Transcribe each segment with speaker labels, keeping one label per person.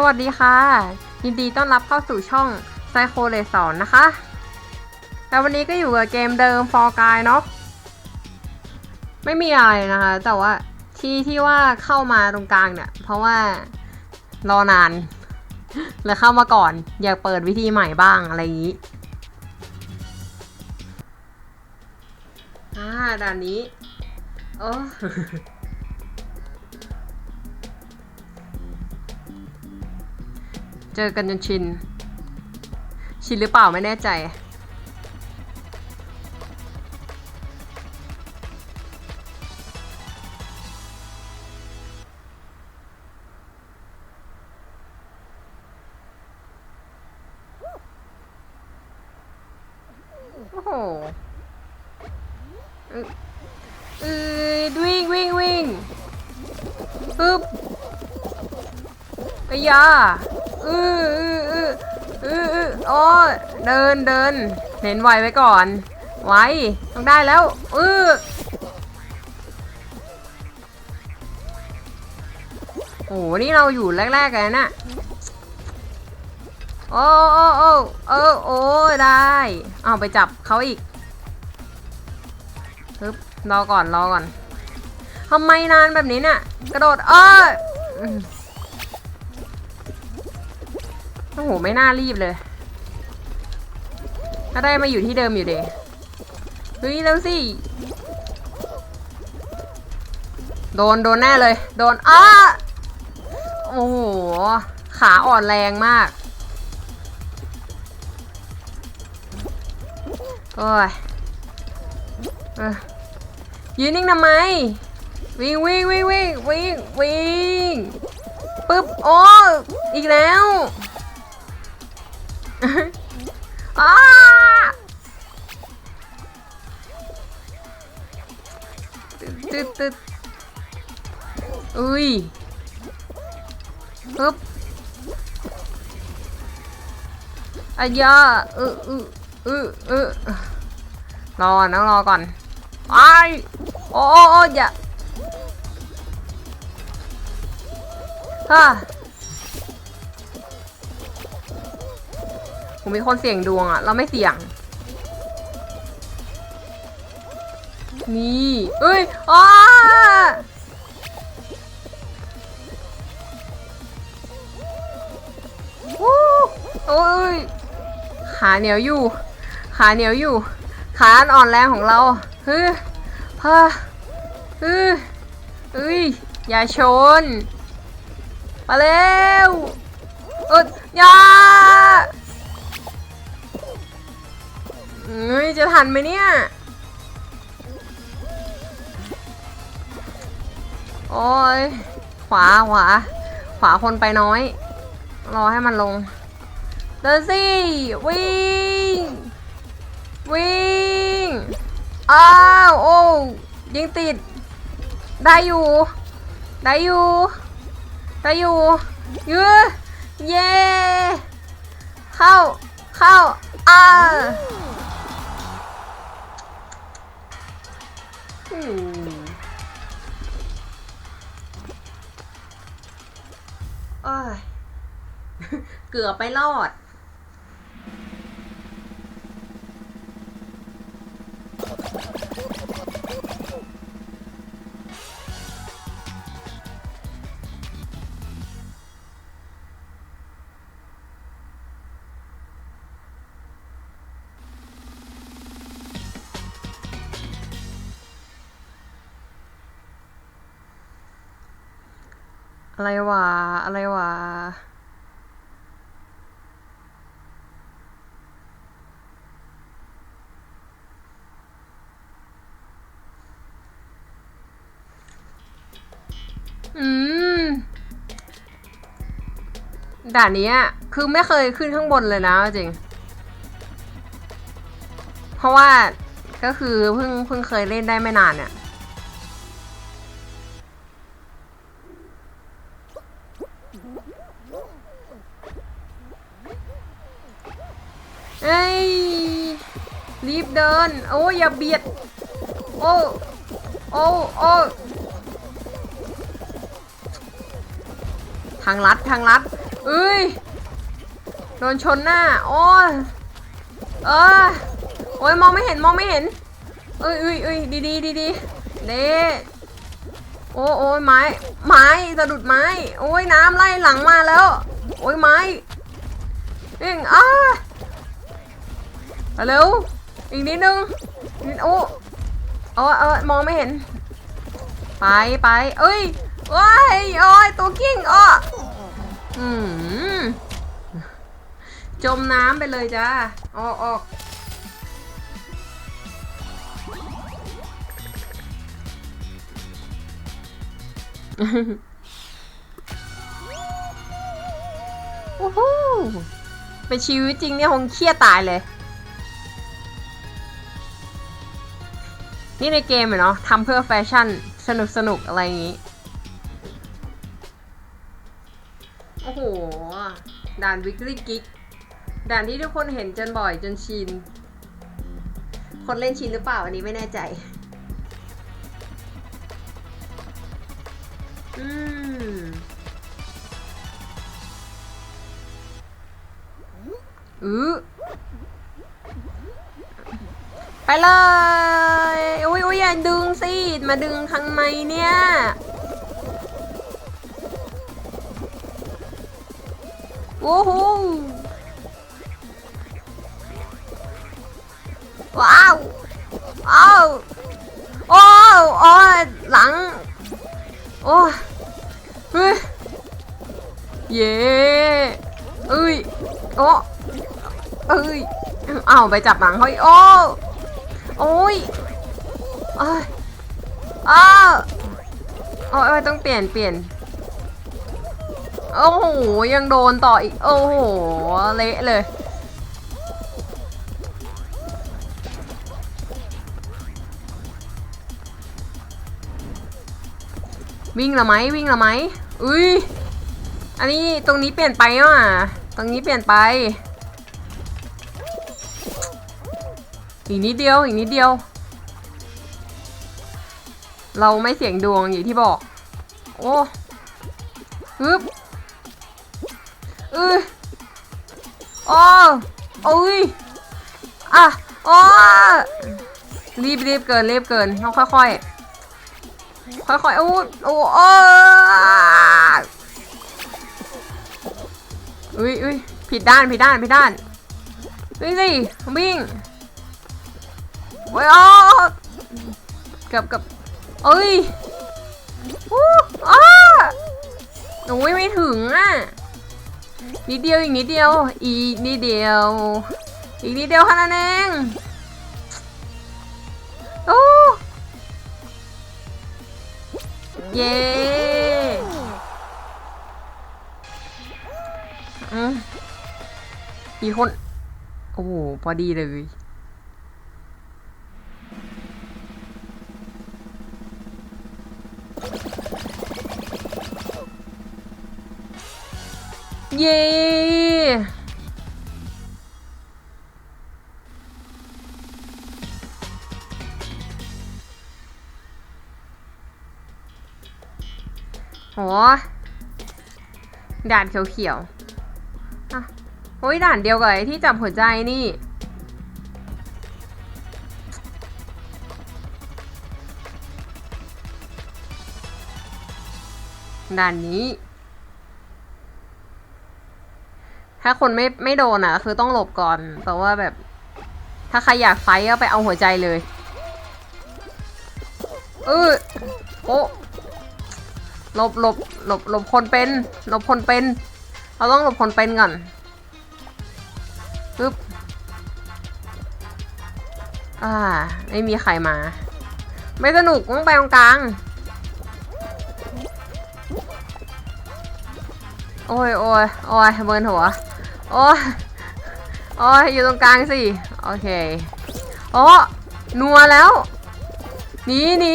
Speaker 1: สวัสดีค่ะ ยินดีต้อนรับเข้าสู่ช่อง Psycho l e s o n นะคะ แล้ววันนี้ก็อยู่กับเกมเดิม For Guy เนาะไม่มีอะไรนะคะ แต่ว่าที่ที่ว่าเข้ามาตรงกลางเนี่ย เพราะว่ารอนานเลยเข้ามาก่อน อยากเปิดวิธีใหม่บ้างอะไรอย่างนี้อ่าด่านนี้โอ้ เจอกันจนชิน ชินหรือเปล่าไม่แน่ใจ โอ้โหเออวิ่งวิ่งวิ่งปึ๊บไอ้ยา ออเออเออเออเออโอ้เดินเดินเน้นไวไว้ก่อน ไวต้องได้แล้วเออโอ้โหนี่เราอยู่แรกๆกันน่ะโอ้โอ้โอ้เออโอ้ได้ เอาไปจับเขาอีกฮึบรอก่อนรอก่อนทำไมนานแบบนี้เนี่ย กระโดดเออ โหไม่น่ารีบเลย ก็ได้มาอยู่ที่เดิมอยู่เดเฮ้ยเร็วสิ โดนโดนแน่เลย โดนอ้าโอ้โห ขาอ่อนแรงมาก โอ้ยยืนนิ่งทำไม วิ่งวิ่งวิ่งวิ่งวิ่งวิ่งปึ๊บ โอ้ อีกแล้ว อ้าตึ๊ดตึ๊ดตึ๊ดอุ้ยปึ๊บอายาเออเออเออเออรอก่อนต้องรอก่อนไอโอ้โอ้โอ้อย่าฮ่า ผมมีคนเสี่ยงดวงอะเราไม่เสี่ยง นี่ เอ้ยอ้าวู้โอ้ย ขาเหนียวอยู่ ขาเหนียวอยู่ ขาอ่อนแรงของเราเฮ้ยพ่าเฮ้ยเอ้ย อย่าชน มาเร็วเอออย่า เฮ้ยจะทันไหมเนี่ย โอ้ย ขวาขวา ขวาคนไปน้อย รอให้มันลง เดินสิ วิ่ง วิ่ง อ้าว โอ้ยิงติด ได้อยู่ ได้อยู่ ได้อยู่ยื้อเย่เข้า เข้า อ่า โอ้ย เกือบไปรอด อะไรวะ อะไรวะ อืม ด่านนี้คือไม่เคยขึ้นข้างบนเลยนะจริง เพราะว่าก็คือเพิ่งเพิ่งเคยเล่นได้ไม่นานเนี่ย เดิน โอ้ยอย่าเบียด โอ้โอ้โอ้ทางลัดทางลัดเอ้ยโดนชนหน้า โอ้ยเออโอ้ยมองไม่เห็นมองไม่เห็น เอ้ยเอ้ยเอ้ยดีดีดีดีเด้โอ้โอ้ยไม้ ไม้สะดุดไม้ โอ้ยน้ำไล่หลังมาแล้ว โอ้ยไม้เร่งอ้าเอาเร็ว อีกนิดนึงนิดโอ้เออเออมองไม่เห็น ไปไปเอ้ยโอ้ยโอ้ยตัวกิ้งอ้ออืมจมน้ำไปเลยจ้าออกออกโอ้โหเป็นชีวิตจริงเนี่ยคงเครียดตายเลย นี่ในเกมเนาะทำเพื่อแฟชั่นสนุกสนุกอะไรอย่างงี้ โอ้โห ด่านวิกฤตกิกด่านที่ทุกคนเห็นจนบ่อยจนชิน คนเล่นชินหรือเปล่าอันนี้ไม่แน่ใจอืมอือ ไปเลยอุ้ยอุ้ยอย่าดึงสิ มาดึงทางไมเนี่ยโอ้โหว้าวอ้าวโอ้โอ้หลัง โอ้เฮ้ยเย้เอ้ยโอ้เอ้ยอ้าวไปจับหลังเขาอีกโอ้ โอ้ยเอ้ยอ้าวโอ้ยต้องเปลี่ยนเปลี่ยน โอ้โห ยังโดนต่ออีก โอ้โห เละเลย วิ่งละไหมวิ่งละไหมอุ้ย อันนี้ตรงนี้เปลี่ยนไปอะ ตรงนี้เปลี่ยนไป อีกนิดเดียว อีกนิดเดียว เราไม่เสี่ยงดวงอย่างที่บอก โอ้ฮึบเออโอ้โอ้ยอะโอ้รีบรีบเกินรีบเกินต้องค่อยค่อยค่อยค่อยโอ้โอ้โอ้อุ้ยอุ้ยผิดด้านผิดด้านผิดด้านวิ่งสิวิ่ง โอ้ยอ๋อเกับกับเอ้ยอู้อ้าโอ้ยไม่ถึงอะนิดเดียวอีกนิดเดียว อีกนิดเดียว อีกนิดเดียวแค่นั้นเองโอ้เย้อืมมีคน โอ้โหพอดีเลย เย้โหด่านเขียวๆอะโอ้ยด่านเดียวกับไอ้ที่จับหัวใจนี่ ด่านนี้ ถ้าคนไม่ไม่โดนอะ คือต้องหลบก่อนแต่ว่าแบบ ถ้าใครอยากไฟก็ไปเอาหัวใจเลยเออโอ้หลบหลบหลบหลบคนเป็นหลบคนเป็น เราต้องหลบคนเป็นก่อนปึ๊บอ่า ไม่มีใครมา ไม่สนุกต้องไปตรงกลาง โอ้ยโอ้ยโอ้ยเบิร์นหัว โอ้ยโอ้ยอยู่ตรงกลางสิ โอเค โอ้นัวแล้ว หนีหนี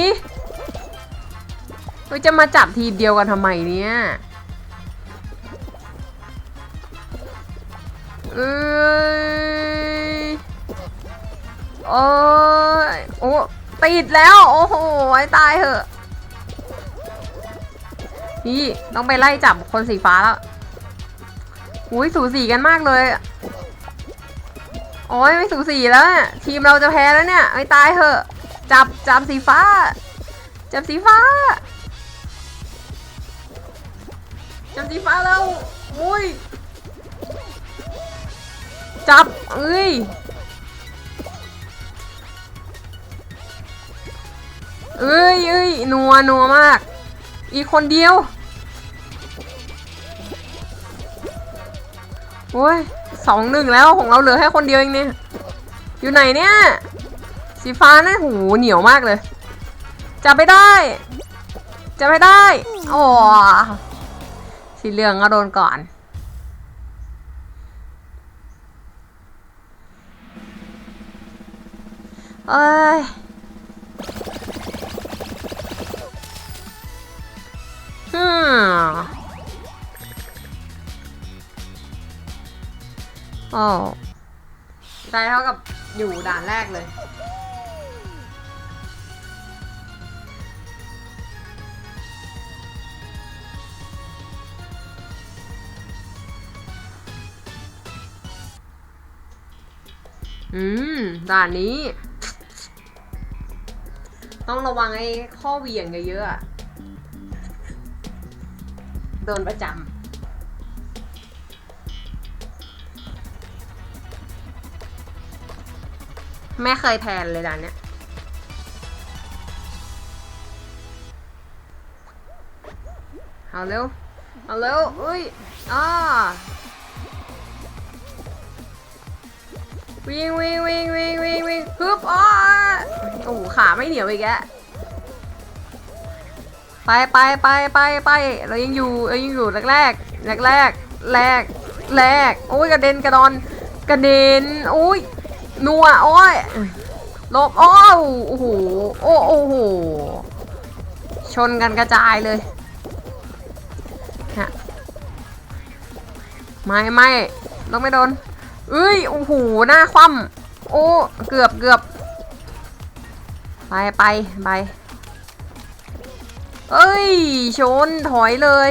Speaker 1: เฮ้ยจะมาจับทีเดียวกันทำไมเนี่ยเอ้ยโอ้ยโอ้ติดแล้ว โอ้โหตายเหอะ นี่ ต้องไปไล่จับคนสีฟ้าแล้ว อุ้ยสูสีกันมากเลยโอ้ยไม่สูสีแล้วทีมเราจะแพ้แล้วเนี่ยไอ้ยตายเถอะ จับจับสีฟ้า จับสีฟ้า จับสีฟ้าแล้วอุ้ยจับเอ้ยเอ้ยเอ้ยนัวนัวมาก อีกคนเดียว โอ้ยสองหนึ่งแล้วของเราเหลือแค่คนเดียวเองเนี่ย อยู่ไหนเนี่ย สีฟ้านะหูเหนียวมากเลย จับไม่ได้ จับไม่ได้โอ้สีเหลืองก็โดนก่อนเอ้ยฮึ โอ้ได้เท่ากับอยู่ด่านแรกเลย อืม ด่านนี้ ต้องระวังไอ้ข้อเหวี่ยงเยอะๆโดนประจำ ไม่เคยแทนเลยด่านเนี้ยเอาเร็ว เอาเร็ว อุ้ยอ่าวิ่งวิ่งวิ่งวิ่งวิ่งวิ่งฮึบอ้าโอ้โหขาไม่เหนียวอีกแกะไปไปไปไปไปเรายังอยู่เรายังอยู่แรกแรกแรกแรกแรกแรกโอ้ยกระเด็นกระดอนกระเด็นโอ้ย นัวโอ้ยลบโอ้วโอ้โหโอ้โอ้โหชนกันกระจายเลยฮะไม่ไม่ต้องไม่โดนเอ้ยโอ้โหหน้าคว่ำโอ้เกือบเกือบไปไปไปเอ้ยชนถอยเลย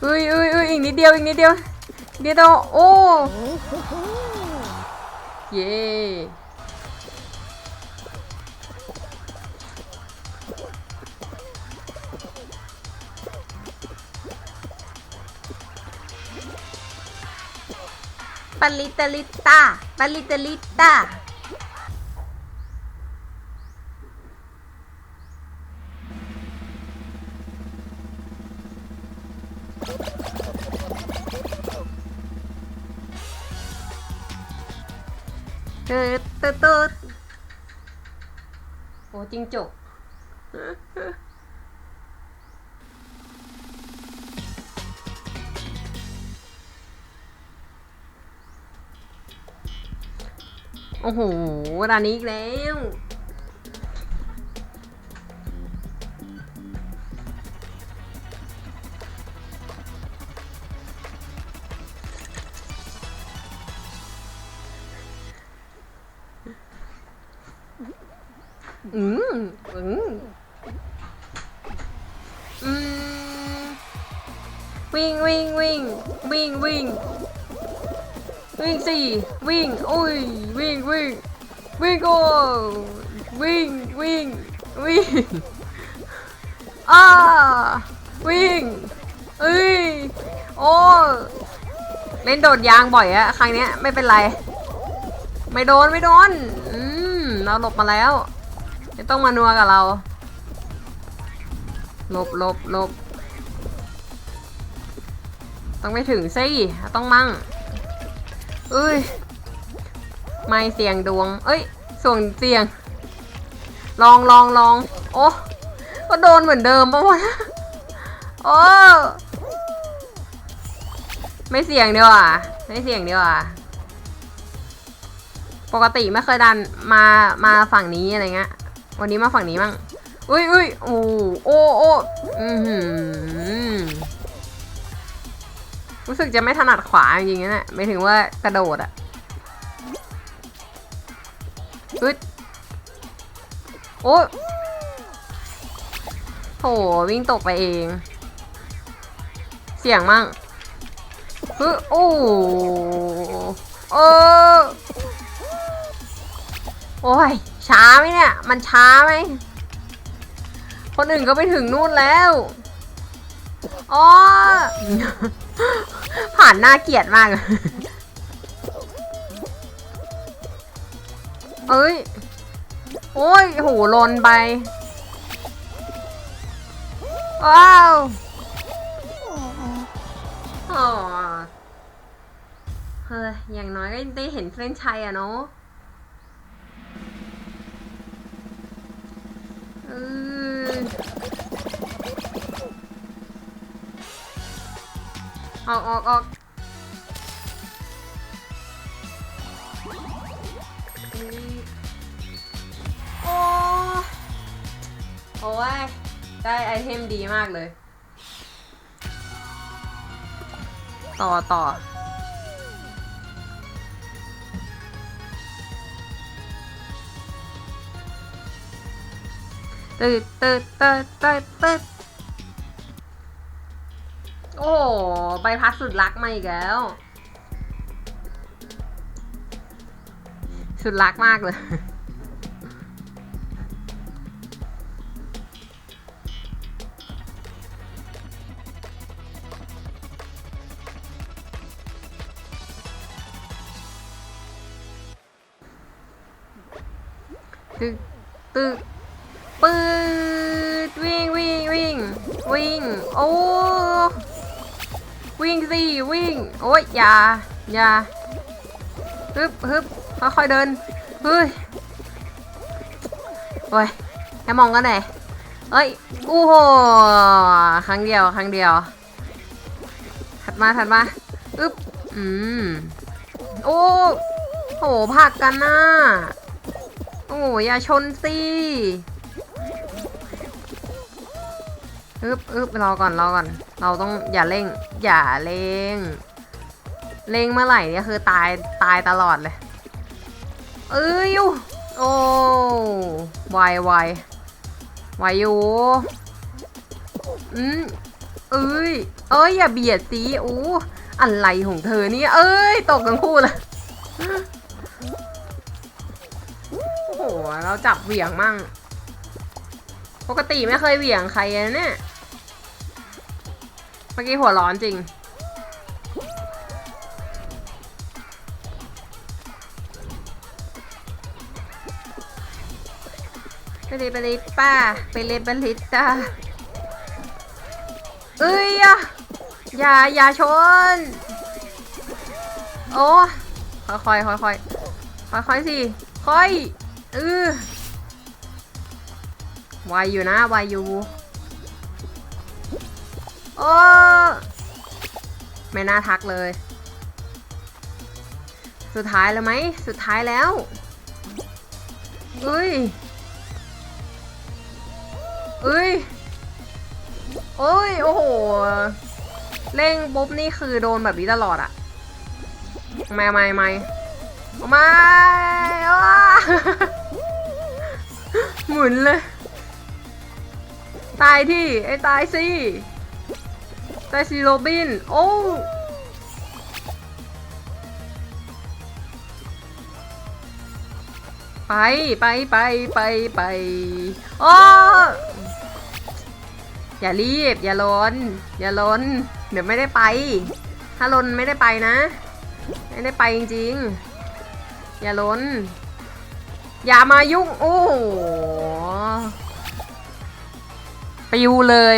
Speaker 1: เอ้ยเอ้ยเอ้ยอีกนิดเดียวอีกนิดเดียวนิดเดียวโอ้ เย่ปาลิตาลิตาปาลิตาลิตา ตืดตืดตืดโอ้จริงจกโอ้โหร้านนี้อีกแล้ว วิ่งวิ่ง วิ่งสี่วิ่งอุ้ยวิ่งวิ่งวิ่งโอ้วิ่งวิ่งวิ่งอ้าวิ่งเอ้ยโอ้เล่นโดดยางบ่อยอะครั้งเนี้ยไม่เป็นไร ไม่โดนไม่โดนอืมเราหลบมาแล้ว ไม่ต้องมานัวกับเราหลบหลบหลบ ต้องไปถึงสิต้องมั่งเอ้ย ไม่เสียงดวง เอ้ยส่วนเสียง ลองลองลองโอ้ก็โดนเหมือนเดิมปะวะโอ้ไม่เสี่ยงเดีกว่าไม่เสี่ยงเดีกว่าปกติไม่เคยดันมามาฝั่งนี้อะไรเงี้ย วันนี้มาฝั่งนี้มั่งอุ้ยอุ้ยโอ้โอ้โอ้อือหือ รู้สึกจะไม่ถนัดขวาจริงๆนะเนี่ยไม่ถึงว่ากระโดดอะอุ้ยโอ้โถวิ่งตกไปเอง เสี่ยงมั่งฮึโอ้เออโอ้ย ช้าไหมเนี่ย มันช้าไหม คนอื่นก็ไปถึงนู่นแล้ว อ๋อ ผ่านหน่าเกลียดมาก เอ้ย โอ้ยโหลนไป ว้าวอ๋อเฮ้ย อย่างน้อยก็ได้เห็นเส้นชัยอะเนาะเออ ออกออกออกโอ้โอ้ยได้ไอเทมดีมากเลย ต่อต่อตืดตืดตืดตืดตืด โอ้ใบพัดสุดรักมาอีกแล้ว สุดรักมากเลยตึกตึกปืดวิ่งวิ่งวิ่งวิ่งโอ้ วิ่งสิวิ่ง โอ้ยอย่าอย่าฮึบฮึบค่อยๆเดินเฮ้ยโอ้ยแค่มองกันไหนเอ้ยอู้โหครั้งเดียวครั้งเดียว ถัดมาถัดมาอึ๊บอืมโอ้โหผักกันน่ะโอ้ยอย่าชนสิ อึบอึบรอก่อนรอก่อน เราต้องอย่าเร่ง อย่าเร่ง เร่งเมื่อไหร่เนี่ยคือตายตายตลอดเลย เอ้ยอยู่โอ้ไวไวไวอยู่อืมเอ้ย เอ้ยอย่าเบียดสิอู้อะไรของเธอเนี่ยเอ้ย ตกทั้งคู่เลยโอ้โห เราจับเหวี่ยงมั่ง ปกติไม่เคยเหวี่ยงใครนะเนี่ย เมื่อกี้หัวร้อนจริง ไปเลยไปเลยป้า ไปเลยไปเลยจ้าเอ้ยอะอย่า อย่าชน โอ้ค่อยค่อยค่อยค่อยค่อยค่อยสิ ค่อยเออไวอยู่นะไวอยู่ โอ้ไม่น่าทักเลย สุดท้ายแล้วไหม สุดท้ายแล้วเอ้ยเอ้ยโอ้ย โอ้โห เร่งปุ๊บนี่คือโดนแบบนี้ตลอดอะไม่ไม่ไม่ไม่ว้าหมุนเลย ตายที่ ไอ้ตายสิ ตายสิโรบิน โอ้ไปไปไปไปไปโอ้อย่ารีบ อย่าล้น อย่าล้น เดี๋ยวไม่ได้ไป ถ้าล้นไม่ได้ไปนะ ไม่ได้ไปจริงๆ อย่าล้น อย่ามายุ่ง โอ้โหปิวเลย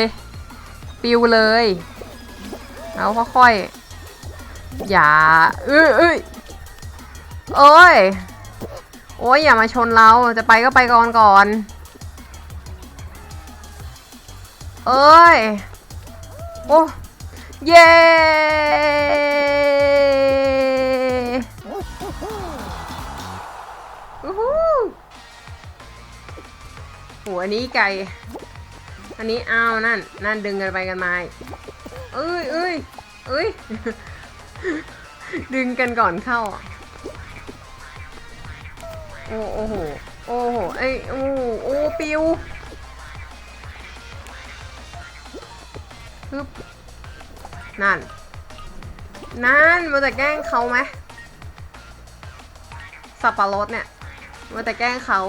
Speaker 1: ปิวเลย เอาค่อยๆ อย่าเอ้ยเอ้ยโอ้ย โอ้ยอย่ามาชนเรา จะไปก็ไปก่อนก่อน เอ้ย โอ้เย้อู้หูโหอันนี้ไก่ อันนี้อ้าวนั่น นั่นดึงกันไปกันมา เอ้ยเอ้ยเอ้ย ดึงกันก่อนเข้า โอ้โอ้โห โอ้โหเอ้โอ้โอ้ปิวฮึบนั่น นั่นมันจะแกล้งเขาไหมสับปะรดเนี่ยมันจะแกล้งเขา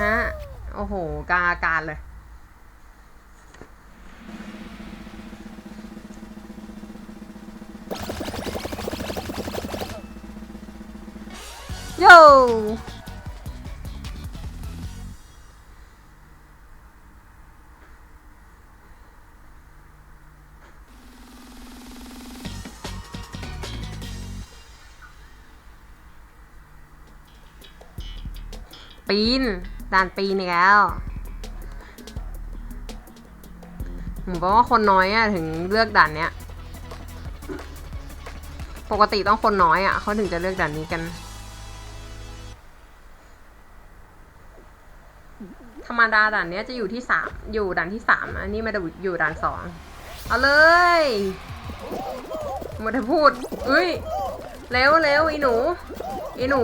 Speaker 1: นะ โอ้โห กาอากาศเลย โย่ปีนด่านปีนอีกแล้วผมบอกว่าคนน้อยอะถึงเลือกด่านเนี้ย ปกติต้องคนน้อยอะเขาถึงจะเลือกด่านนี้กัน ธรรมดาด่านเนี้ยจะอยู่ที่สามอยู่ด่านที่สามอันนี้มาอยู่ด่านสองเอาเลยมาด้พูดเอ้ยเร็วเร็วอีหนูอีหนู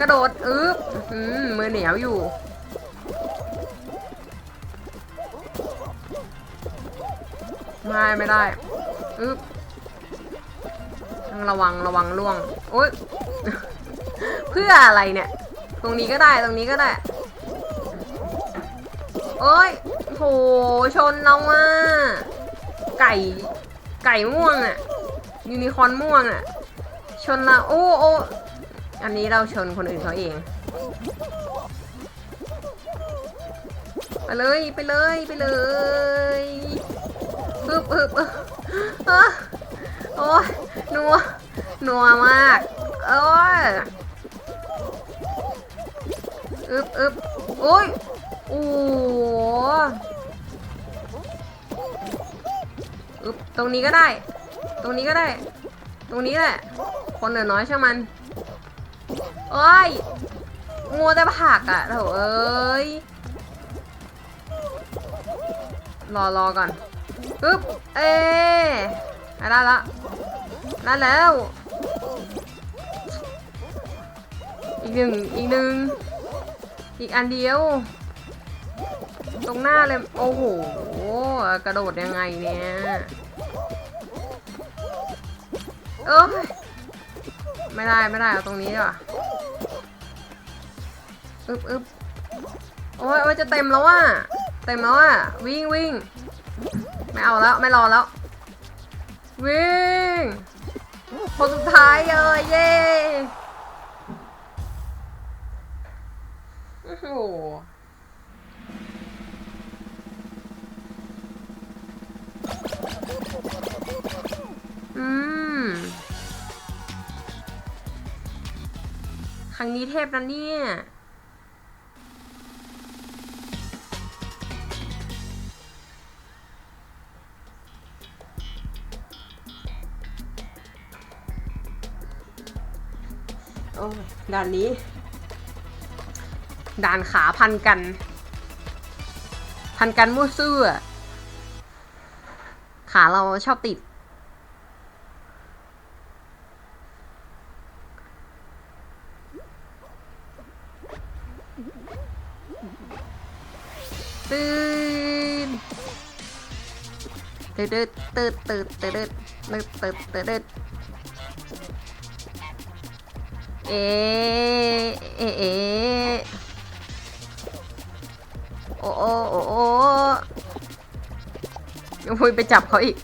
Speaker 1: กระโดดอึ๊บอืมมือเหนียวอยู่ไม่ไม่ได้อึ๊บต้องระวังระวังล่วงโอ๊ยเพื่ออะไรเนี่ย ตรงนี้ก็ได้ตรงนี้ก็ได้ โอ้ยโหชนเราอะ ไก่ ไก่ม่วงอะ ยูนิคอร์นม่วงอะ ชนเราโอ้โอ้อันนี้เราชนคนอื่นเขาเอง ไปเลยไปเลยไปเลยอึบอึบอึบอะโอ้ยนัวนัวมากโอ้ยอึบอึบโอ้ย โอ้โหอึบตรงนี้ก็ได้ ตรงนี้ก็ได้ ตรงนี้แหละ คนเหลือน้อยช่างมันโอ้ยงัวแต่ผักอะโถเอ้ย รอรอก่อนปึ๊บ เอ๊ได้ละได้แล้ว อีกหนึ่ง อีกหนึ่ง อีกอันเดียว ตรงหน้าเลย โอ้โห กระโดดยังไงเนี่ย เอ้ยไม่ได้ไม่ได้เอาตรงนี้ดีกว่าอึบอึบโอ้ยโอ้ยจะเต็มแล้วว่ะ เต็มแล้วอะ วิ่งวิ่งไม่เอาแล้ว ไม่รอแล้ว วิ่งคนสุดท้ายเลยเย้ โอ้โห อืม ครั้งนี้เทพนะเนี่ย โอ้ยด่านนี้ ด่านขาพันกัน พันกันมั่วซื่อขาเราชอบติด ตื่นตื่นตื่นตื่นตื่นตื่นตื่นตื่นตื่นเอเอเอโอ้โอ้โอ้โอ้ยังพูดไปจับเขาอีก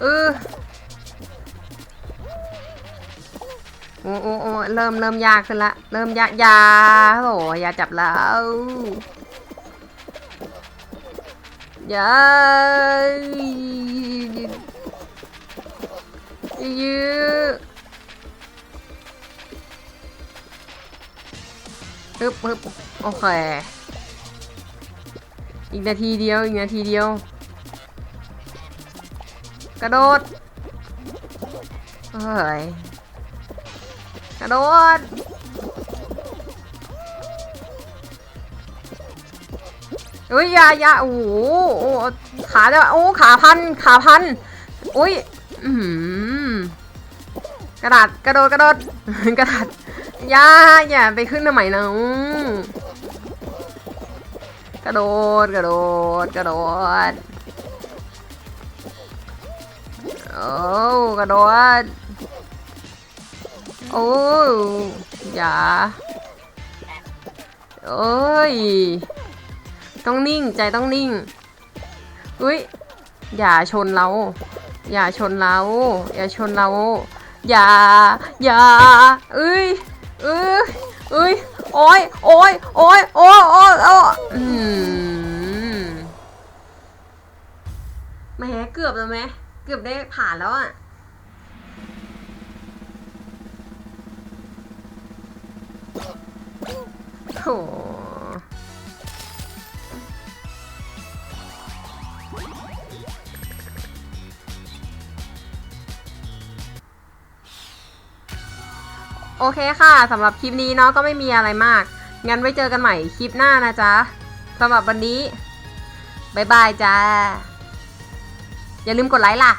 Speaker 1: เออโอ้โอ้โอ้เริ่มเริ่มยากขึ้นละ เริ่มยากยาโอ้ยาจับแล้ว ยายืดฮึบฮึบโอเค อีกนาทีเดียว อีกนาทีเดียว กระโดดเฮ้ยกระโดด เอ้ยยายาโอ้โหโอ้ขาจะโอ้ขาพันขาพันอุ้ยอือหือกระดาษกระโดดกระโดดกระดาษยาอย่าไปขึ้นทำไมนะกระโดดกระโดดกระโดดโอ้กระโดดโอ้อย่าเอ้ย ต้องนิ่งใจต้องนิ่ง อุ้ยอย่าชนเรา อย่าชนเรา อย่าชนเรา อย่า อย่าเอ้ยเอ้ยเอ้ยโอ้ยโอ้ยโอ้ยโอ้ยโอ้ยโอ้ยอืมแหมเกือบแล้วไหมเกือบได้ผ่านแล้วอะโห โอเคค่ะสำหรับคลิปนี้เนาะก็ไม่มีอะไรมาก งั้นไว้เจอกันใหม่คลิปหน้านะจ๊ะสำหรับวันนี้ บ๊ายบายจ้า อย่าลืมกดไลค์ล่ะ